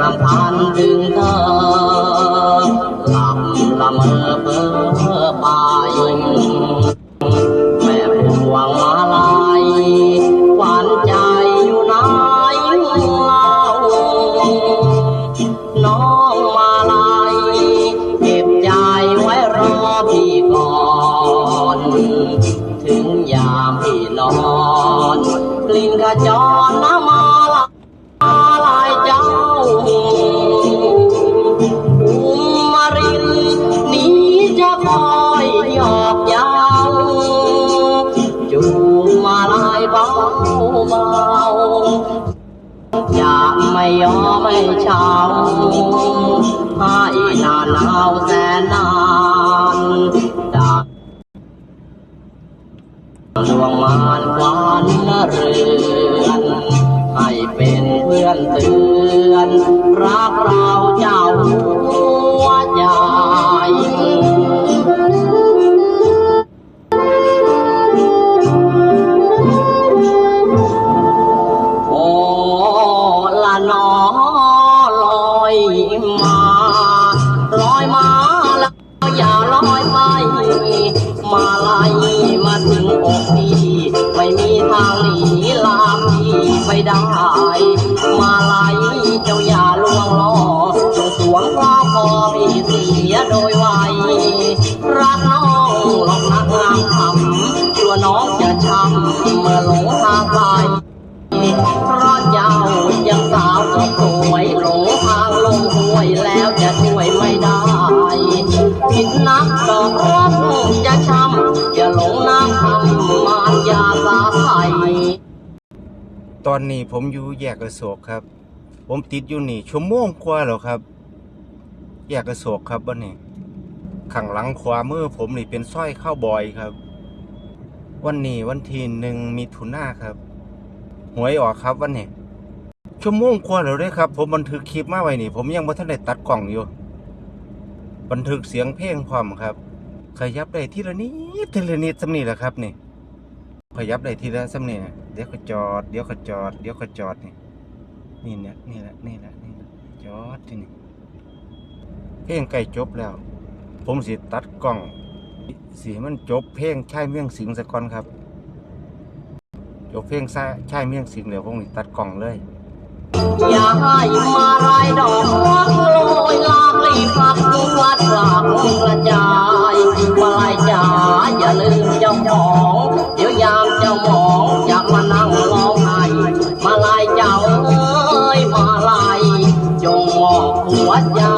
รำพันถึงเธอลับละเมอเพ้อไปแม่พวงมาลัยหวานใจอยู่ไหนเล่าน้องมาลัยเก็บใจไว้รอพี่ก่อน ถึงยามพี่นอนกลิ่นขจรน้ำม ยอมไม่เช้าให้นานเอาแสนนานจากดวงมานควันเรือน มาไล่มาถึงอกพี่ไม่มีทางหนีลาพี่ไปได้ มาไล่เจ้าอย่าลวงล้อจงสวงคล้องคอพี่เสียโดยไวรักน้องหลอกนักงามคำตัวน้องจะช้ำเมื่อหลงทางไปเพราะเจ้ายังสาวก็สวยหลง ตอนนี้ผมอยู่แยกกระโศกครับ ผมติดอยู่นี่ชั่วโมงกว่าแล้วครับ แยกกระโศกครับวันนี้ข้างหลังขวามือผมนี่เป็นสร้อยข้าวบอยครับ วันนี้วันที่หนึ่งมีทุนาครับ หวยออกครับวันนี้ชั่วโมงกว่าแล้วด้วยครับ ผมบันทึกคลิปมาไว้นี่ ผมยังบ่ทันได้ตัดกล่องอยู่ บันทึกเสียงเพลงพร้อมครับ ขยับได้ทีละนิดทีละนิดสำนี่แหละครับนี่ ขยับได้ทีละสำนี่นะ เดี๋ยวก็จอด เดี๋ยวก็จอด เดี๋ยวก็จอดนี่นี่เนี่ยนี่แหละนี่แหละนี่แหละจอดที่นี่เพลงใกล้จบแล้ว ผมสิตัดกล้องสีมันจบเพลงใชายเมี่ยงสิงสักก่อนครับ จบเพลงชายชายเมี่ยงสิงเดี๋ยวผมสิตัดกล้องเลยอย่าให้มารายดอกรักโรยลากลีพักวัดรากกระจายมาลายจ๋าอย่าลืมเจ้าของมอง 안녕.